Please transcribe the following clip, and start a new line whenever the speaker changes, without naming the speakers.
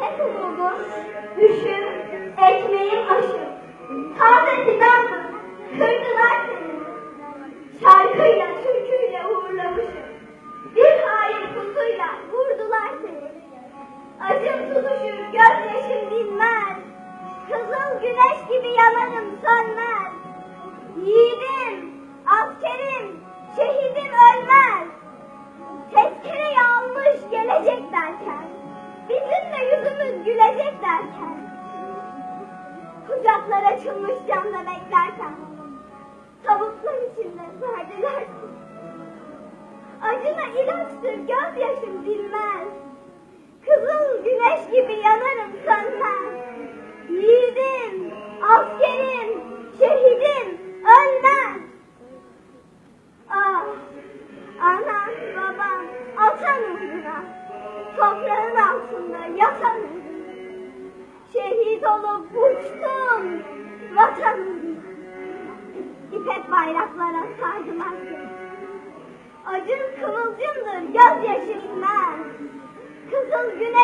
Hep umudum, düşüm, ekmeğim aşım. Kucaklar açılmış camda beklerken Tabutlar içinde perdelersin. Acına ilaçtır gözyaşım dinmez. Kızıl güneş gibi yanarım sönmez. Yiğidim, askerim, şehidim ölmez. Ah, anam, babam, atam uğruna Toprağın altında yatar uçtum vatan uğruna İpek bayraklara sardılar Acın kıvılcımdır gözyaşı inmez Kızıl güneş